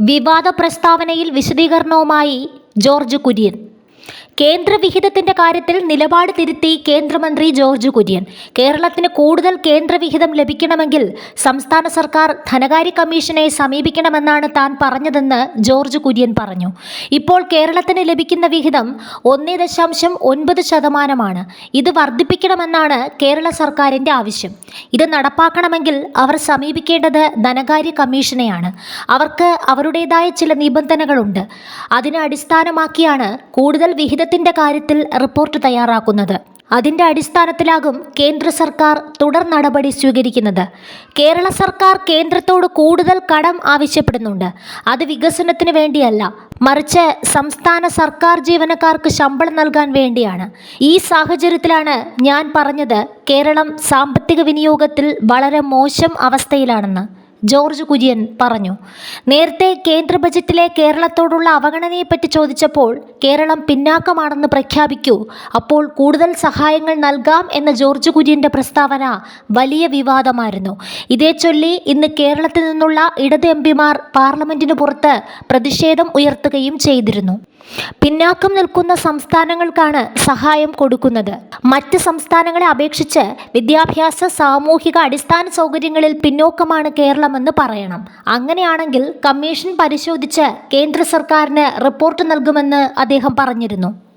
വിവാദ പ്രസ്താവനയിൽ വിശദീകരണവുമായി ജോർജ് കുര്യൻ. കേന്ദ്ര വിഹിതത്തിന്റെ കാര്യത്തിൽ നിലപാട് തിരുത്തി കേന്ദ്രമന്ത്രി ജോർജ് കുര്യൻ. കേരളത്തിന് കൂടുതൽ കേന്ദ്രവിഹിതം ലഭിക്കണമെങ്കിൽ സംസ്ഥാന സർക്കാർ ധനകാര്യ കമ്മീഷനെ സമീപിക്കണമെന്നാണ് താൻ പറഞ്ഞതെന്ന് ജോർജ് കുര്യൻ പറഞ്ഞു. ഇപ്പോൾ കേരളത്തിന് ലഭിക്കുന്ന വിഹിതം ഒന്നേ ദശാംശം ഒൻപത് ശതമാനമാണ്. ഇത് വർദ്ധിപ്പിക്കണമെന്നാണ് കേരള സർക്കാരിന്റെ ആവശ്യം. ഇത് നടപ്പാക്കണമെങ്കിൽ അവർ സമീപിക്കേണ്ടത് ധനകാര്യ കമ്മീഷനെയാണ്. അവർക്ക് അവരുടേതായ ചില നിബന്ധനകളുണ്ട്. അതിനെ അടിസ്ഥാനമാക്കിയാണ് കൂടുതൽ വിഹിതത്തിന്റെ കാര്യത്തിൽ റിപ്പോർട്ട് തയ്യാറാക്കുന്നത്. അതിന്റെ അടിസ്ഥാനത്തിലാകും കേന്ദ്ര സർക്കാർ തുടർ നടപടി സ്വീകരിക്കുന്നത്. കേരള സർക്കാർ കേന്ദ്രത്തോട് കൂടുതൽ കടം ആവശ്യപ്പെടുന്നുണ്ട്. അത് വികസനത്തിന് വേണ്ടിയല്ല മറിച്ച് സംസ്ഥാന സർക്കാർ ജീവനക്കാർക്ക് ശമ്പളം നൽകാൻ വേണ്ടിയാണ്. ഈ സാഹചര്യത്തിലാണ് ഞാൻ പറഞ്ഞത് കേരളം സാമ്പത്തിക വിനിയോഗത്തിൽ വളരെ മോശം അവസ്ഥയിലാണെന്ന്. ജോർജ് കുര്യൻ പറഞ്ഞു. നേരത്തെ കേന്ദ്ര ബജറ്റിലെ കേരളത്തോടുള്ള അവഗണനയെപ്പറ്റി ചോദിച്ചപ്പോൾ കേരളം പിന്നാക്കമാണെന്ന് പ്രഖ്യാപിക്കൂ. അപ്പോൾ കൂടുതൽ സഹായങ്ങൾ നൽകാം എന്ന ജോർജ് കുര്യന്റെ പ്രസ്താവന വലിയ വിവാദമായിരുന്നു. ഇതേ ചൊല്ലി ഇന്ന് കേരളത്തിൽ നിന്നുള്ള ഇടത് എം പാർലമെന്റിന് പുറത്ത് പ്രതിഷേധം ഉയർത്തുകയും ചെയ്തിരുന്നു. പിന്നാക്കം നിൽക്കുന്ന സംസ്ഥാനങ്ങൾക്കാണ് സഹായം കൊടുക്കുന്നത്. മറ്റ് സംസ്ഥാനങ്ങളെ അപേക്ഷിച്ച് വിദ്യാഭ്യാസ സാമൂഹിക അടിസ്ഥാന സൗകര്യങ്ങളിൽ പിന്നോക്കമാണ് കേരളമെന്ന് പറയണം. അങ്ങനെയാണെങ്കിൽ കമ്മീഷൻ പരിശോധിച്ച് കേന്ദ്ര സർക്കാരിന് റിപ്പോർട്ട് നൽകുമെന്ന് അദ്ദേഹം പറഞ്ഞിരുന്നു.